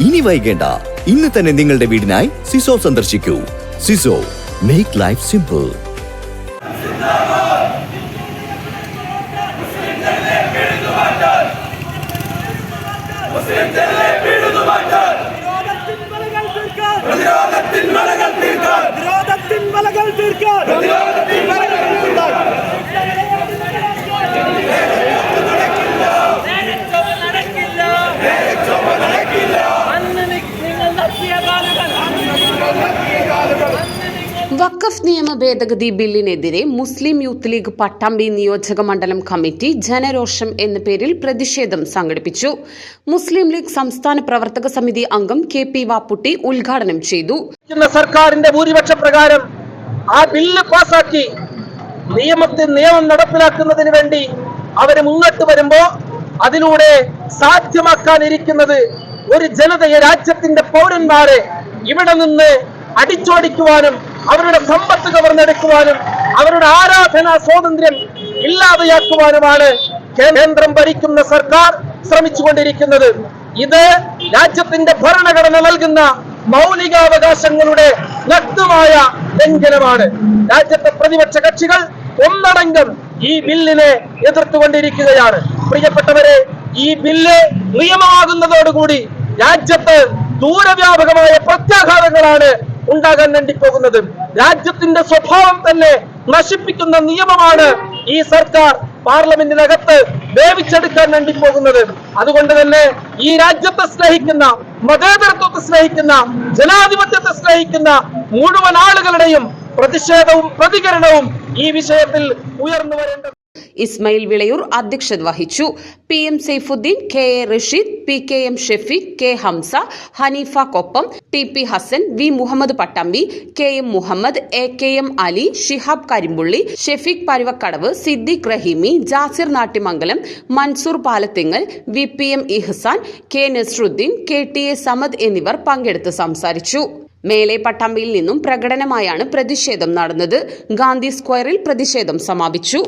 ഇനി വൈകേണ്ട. ഇന്ന് തന്നെ നിങ്ങളുടെ വീടിനായി സിസോ സന്ദർശിക്കൂ. സിസോ മേക്ക് ലൈഫ് സിമ്പിൾ പ്രതിരോധത്തിൻ മലകൾ തീർക്കാൻ പ്രതിരോധത്തിൻ മലകൾ തീർക്കാൻ പ്രതിരോധത്തിൻ മലകൾ തീർക്കാൻ പ്രതിരോധത്തിൻ മലകൾ തീർക്കാൻ അന്ന് നി- നിങ്ങൾ നടത്തിയ കാലുകൾ വഖഫ് നിയമ ഭേദഗതി ബില്ലിനെതിരെ മുസ്ലിം യൂത്ത് ലീഗ് പട്ടാമ്പി നിയോജക മണ്ഡലം കമ്മിറ്റി ജനരോഷം എന്ന പേരിൽ പ്രതിഷേധം സംഘടിപ്പിച്ചു. മുസ്ലിം ലീഗ് സംസ്ഥാന പ്രവർത്തക സമിതി അംഗം കെ പി വാപ്പുട്ടി ഉദ്ഘാടനം ചെയ്തു. സർക്കാരിന്റെ ഭൂരിപക്ഷ പ്രകാരം ആ ബില്ല് പാസാക്കി നിയമത്തിൽ നിയമം നടപ്പിലാക്കുന്നതിന് വേണ്ടി അവർ മുന്നോട്ട് വരുമ്പോ അതിലൂടെ സാധ്യമാക്കാനിരിക്കുന്നത് ഒരു ജനതയെ രാജ്യത്തിന്റെ പൗരന്മാരെ ഇവിടെ നിന്ന് അടിച്ചോടിക്കുവാനും അവരുടെ സമ്പത്ത് കവർന്നെടുക്കുവാനും അവരുടെ ആരാധനാ സ്വാതന്ത്ര്യം ഇല്ലാതെയാക്കുവാനുമാണ് കേന്ദ്രം ഭരിക്കുന്ന സർക്കാർ ശ്രമിച്ചുകൊണ്ടിരിക്കുന്നത്. ഇത് രാജ്യത്തിന്റെ ഭരണഘടന നൽകുന്ന മൗലികാവകാശങ്ങളുടെ നഗ്നമായ ലംഘനമാണ്. രാജ്യത്തെ പ്രതിപക്ഷ കക്ഷികൾ ഒന്നടങ്കം ഈ ബില്ലിനെ എതിർത്തുകൊണ്ടിരിക്കുകയാണ്. പ്രിയപ്പെട്ടവരെ ഈ ബില്ല് നിയമമാകുന്നതോടുകൂടി രാജ്യത്ത് ദൂരവ്യാപകമായ പ്രത്യാഘാതങ്ങളാണ് ഉണ്ടാകാൻ വേണ്ടി പോകുന്നത്. രാജ്യത്തിന്റെ സ്വഭാവം തന്നെ നശിപ്പിക്കുന്ന നിയമമാണ് ഈ സർക്കാർ പാർലമെന്റിനകത്ത് വേവിച്ചെടുക്കാൻ വേണ്ടി പോകുന്നത്. അതുകൊണ്ട് തന്നെ ഈ രാജ്യത്തെ സ്നേഹിക്കുന്ന മതേതരത്വത്തെ സ്നേഹിക്കുന്ന ജനാധിപത്യത്തെ സ്നേഹിക്കുന്ന മുഴുവൻ ആളുകളുടെയും പ്രതിഷേധവും പ്രതികരണവും ഈ വിഷയത്തിൽ ഉയർന്നു വരേണ്ടത് ഇസ്മായിൽ വിളയൂർ അധ്യക്ഷത വഹിച്ചു. P M Saifuddin K A Rasheed P K M Shefeeq K Hamza Haneefa Koppam T P Hasan V Muhammad Pattambi K M Muhammad A K M Ali Shihab Karimpulli Shefeeq Paruvakkadavu Siddique Raheemi Jasir Nattimangalam Mansoor Palathingal V P M Ihsan K Nasruddin K T A Samad എന്നിവർ പങ്കെടുത്ത് സംസാരിച്ചു. മേലെ പട്ടാമ്പിയിൽ നിന്നും പ്രകടനമായാണ് പ്രതിഷേധം നടന്നത്. ഗാന്ധി സ്ക്വയറിൽ പ്രതിഷേധം സമാപിച്ചു.